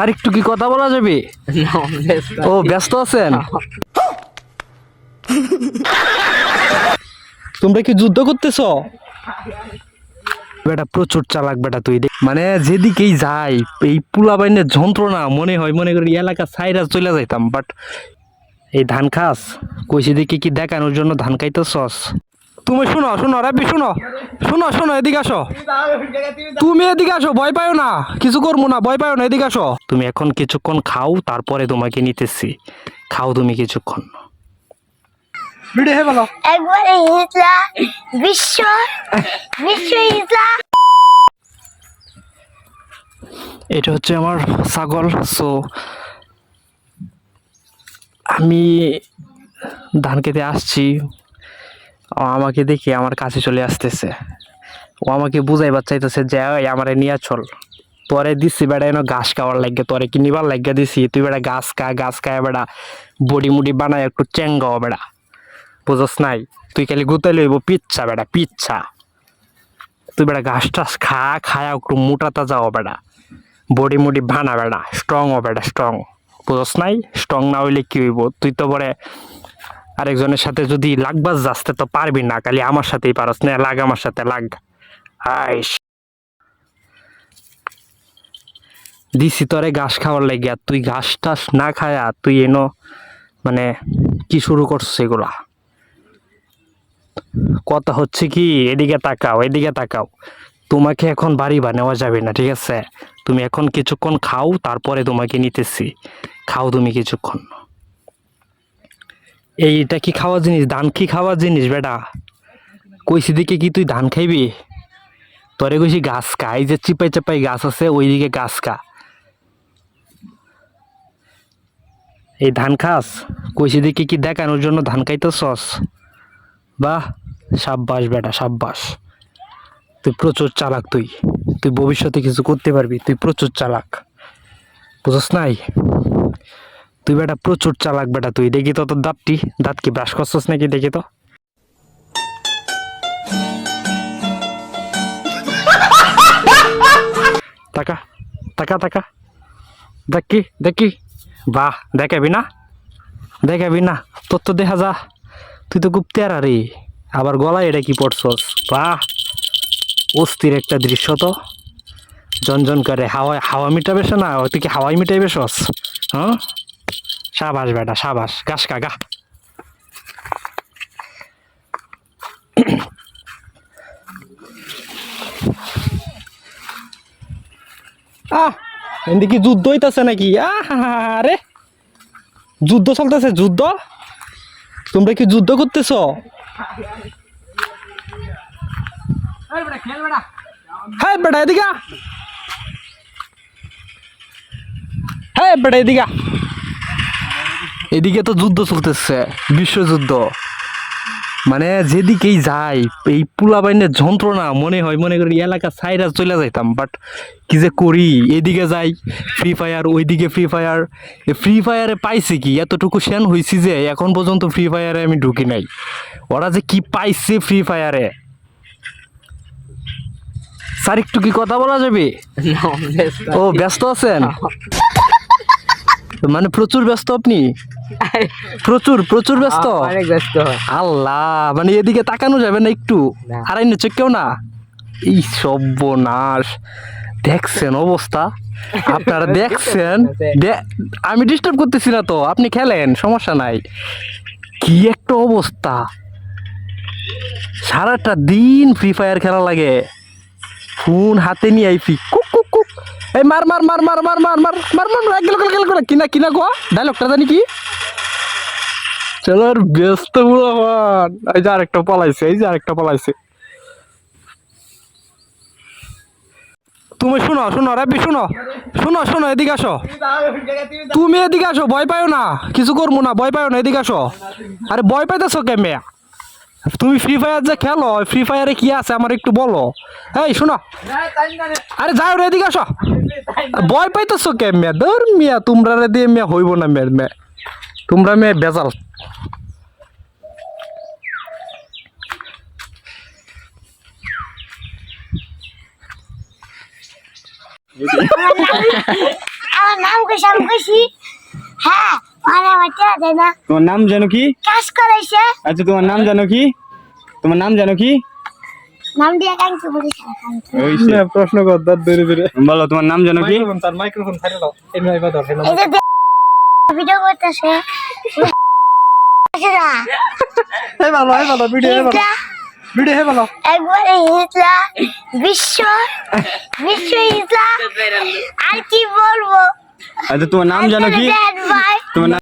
Sir একটু কি কথা বলা যাবে? ও ব্যস্ত আছেন? তোমরা কি যুদ্ধ করতেছ? বেটা প্রচুর চালাক বেটা তুই দেখ। মানে যেদিকেই যাই এই পুলা বাইনের যন্ত্রণা মনে হয় মনে করি এলাকা সাইরা চলে যাইতাম বাট এই ধান খাস কইছি দেখি কি দেখানোর জন্য ধান খাইতেছস? তুমি শোনো শোনো রাব্বি শোনো। শোনো শোনো এদিকে আসো। তুমি এদিকে আসো ভয় পাও না। কিছু করব না ভয় পাও না এদিকে আসো। তুমি এখন কিছুক্ষণ খাও তারপরে তোমাকে নিতেছি। খাও তুমি কিছুক্ষণ। ভিডিও হে বলো একবারে হিজলা বিশ্ব বিশ্ব হিজলা। এটা হচ্ছে আমার ছাগল সো আমি ধান খেতে আসছি। আমাকে দেখি আমার কাছে চলে আসতেছে। ও আমাকে বুঝাইবার চাইতেছে যে আমারে নিয়ে চল। তোরে দিছি বেড়া এনে ঘাস খাওয়ার লাগে তোরে কি নিবার লাগে দিছি? তুই বেড়া ঘাস খা, ঘাস খায় বেড়া বডি মুডি বানায় একটু চেঙ্গাও বেড়া। বুঝস নাই? তুই খালি গুতাই লইব, পিচ্ছা বেড়া, পিচ্ছা। তুই বেড়া ঘাস টাস খা, খায় একটু মোটাতা যাও বেড়া। বডি মুডি ভানা বেড়া স্ট্রং হবে বেড়া স্ট্রং বুঝস নাই? স্ট্রং না হইলে কি হইব? তুই তো পরে আরেকজনের সাথে যদি লাগবাস যাস্তে তো পারবি না, খালি আমার সাথেই পারস, না, লাগ আমার সাথে, লাগ। আইস। দিছি তোরে ঘাস খাওয়ার লাগিয়া, তুই ঘাস টাস না খায়া তুই এনো মানে কি শুরু করছিস এগুলা? কথা হচ্ছে কি, এদিকে তাকাও এদিকে তাকাও। তোমাকে এখন বাড়ি বানাওয়া যাবে না, ঠিক আছে? তুমি এখন কিছুক্ষণ খাও, তারপরে তোমাকে নিতেছি। খাও তুমি কিছুক্ষণ। এইটা কি খাওয়া জিনিস? ধান কি খাওয়া জিনিস বেটা? কইছি দিকে কি তুই ধান খাইবি? তোরে কইছি গাছ খা। এই যে চিপাই চাপাই গাছ আছে, ওইদিকে গাছ খা। এই ধান খাস? কইছি দিকে কি দেখানোর জন্য ধান খাইতেছস? বাহ, সাব্বাস বেটা, সাব্বাস। তুই প্রচুর চালাক তুই। তুই ভবিষ্যতে কিছু করতে পারবি। তুই প্রচুর চালাক। বুঝস নাই? তুই বেটা প্রচুর চালাক বেটা তুই, দেখি তো তোর দাঁতটি। দাঁত কি ব্রাশ করছস নাকি দেখি তো। তাকা তাকা তাকা। দেখি দেখি বাহ, দেখাবি না? দেখাবি না। তোর তো দেখা যা। তুই তো খুব তেরা রে। আবার গলায় এটা কি পড়ছস? বাহ। অস্থির একটা দৃশ্য তো। জনজন করে হাওয়া হাওয়া মিটাবে না? তুই কি হাওয়াই মিটাইবে হ্যাঁ? সাবাস বেটা সাবাস। গাছ কাগা আহ এদিকে যুদ্ধ হইতাছে নাকি? আরে। যুদ্ধ চলতেছে যুদ্ধ? তোমরা কি যুদ্ধ করতেছ? হ্যাঁ বেটা এদিকে। হ্যাঁ বেটা এদিকে। এদিকে তো যুদ্ধ চলতেছে বিশ্বযুদ্ধ। মানে যেদিকেই যাই এই পুলা বাইনের যন্ত্রণা মনে হয় মনে করি এলাকা সাইরা চলে যাইতাম বাট কি যে করি এদিকে যাই ফ্রি ফায়ার ওইদিকে ফ্রি ফায়ার ফ্রি ফায়ারে পাইছি কি? এতটুকু সেন হয়েছি যে এখন পর্যন্ত ফ্রি ফায়ারে আমি ঢুকি নাই। ওরা যে কি পাইছে ফ্রি ফায়ারে স্যার একটু কি কথা বলা যাবে? ও ব্যস্ত আছেন? মানে প্রচুর ব্যস্ত আপনি? প্রচুর প্রচুর ব্যস্ত অনেক ব্যস্ত আল্লাহ মানে এদিকে তাকানো যাবে না একটু। আর এনে কেউ না এই সর্বনাশ দেখছেন অবস্থা আপনারা দেখছেন আমি ডিস্টার্ব করতেছি না তো আপনি খেলেন সমস্যা নাই কি একটা অবস্থা সারাটা দিন ফ্রি ফায়ার খেলা লাগে ফোন হাতে নিয়ে আইফি কুক কুক কুক এই মার মার মার মার মার মার মার মার মার মার গেল গেল গেল কিনা কিনা গো ডায়লগটা জানি কি চলো আর ব্যস্ত বুড়ো হন এই যে আরেকটা পালাইছে, এই যে আরেকটা পালাইছে। তুমি শোনো শোনো রাবি শোনো শোনো শোনো, এদিকে আসো। তুমি এদিকে আসো, ভয় পাও না, কিছু করব না, ভয় পাও না, এদিকে আসো। আরে ভয় পাইতেছো কে মেয়া তুমি ফ্রি ফায়ার যে খেলো ফ্রি ফায়ারে কি আছে আমার একটু বলো। এই, শোনো। আরে যাও রে, এদিকে আসো। ভয় পাইতেছো কে মেয়া ধর মিয়া তোমরা রে দিয়ে মেয়া হইব না মেয়ের মেয়ে তোমরা মেয়ে বেজাল। আমার নাম কইছে আমি কইছি হ্যাঁ মানে আমার না। তোমার নাম জানো কি? কাজ করাইছে। আচ্ছা তোমার নাম জানো কি? তোমার নাম জানো কি? নাম দিয়ে কাঙ্কি বলেছে ওই সে। প্রশ্ন কর দাঁত ধরে ধরে। বলো তোমার নাম জানো কি? তার মাইক্রোফোন ছাড়ে দাও। এই ভিডিও করতেছে। এই ভালো হে ভালো ভিডিও হে ভালো। ভিডিও হে ভালো। একবার হিজলা বিশ্ব বিশ্ব হিজলা আর কি বলব? আচ্ছা তোমার নাম জানো কি? তোমার নাম